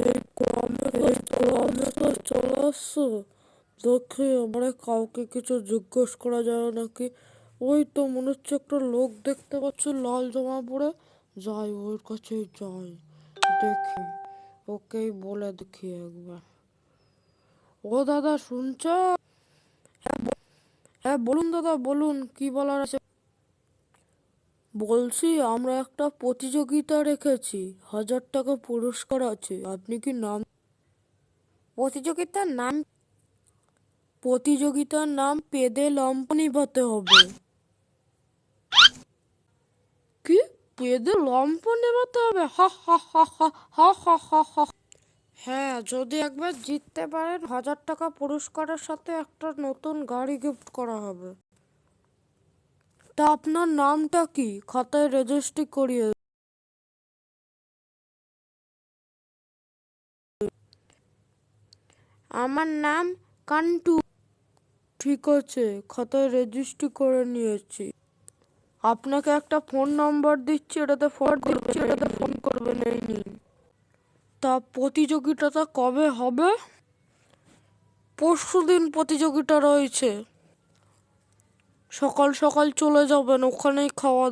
এই গ্রামে এই গ্রামে তো চলে আসছো। দেখি এবারে কাউকে কিছু জিজ্ঞেস করা যায় নাকি? ওই তো মনে হচ্ছে একটা লোক দেখতে পাচ্ছি লাল জামা পরে। যাই, ওর কাছে যাই। দেখি, ওকেই বলে দেখি একবার। ও দাদা শুনছ হ্যাঁ হ্যাঁ বলুন দাদা, বলুন, কি বলার আছে? বলছি আমরা একটা প্রতিযোগিতা রেখেছি। হাজার টাকা পুরস্কার আছে। আপনি কি নাম? প্রতিযোগিতার নাম? প্রতিযোগিতার নাম পেদে লম্ফ নিভাতে হবে। কি? পেদে লম্ফ নেভাতে হবে? হা হা হা হা হা হা হা হা। হ্যাঁ যদি একবার জিততে পারেন হাজার টাকা পুরস্কারের সাথে একটা নতুন গাড়ি গিফট করা হবে। তা আপনার নামটা কি? খাতায় রেজিস্ট্রি করিয়ে আমার নাম কান্টু। ঠিক আছে, খাতায় রেজিস্ট্রি করে নিয়েছি। আপনাকে একটা ফোন নম্বর দিচ্ছি, এটাতে ফোন দিচ্ছি এটাতে ফোন করবেন এই নিন। তা প্রতিযোগিতাটা কবে হবে? পরশু দিন প্রতিযোগিতা রয়েছে। সকাল সকাল চলে যাবেন ওখানেই খাওয়া দাওয়া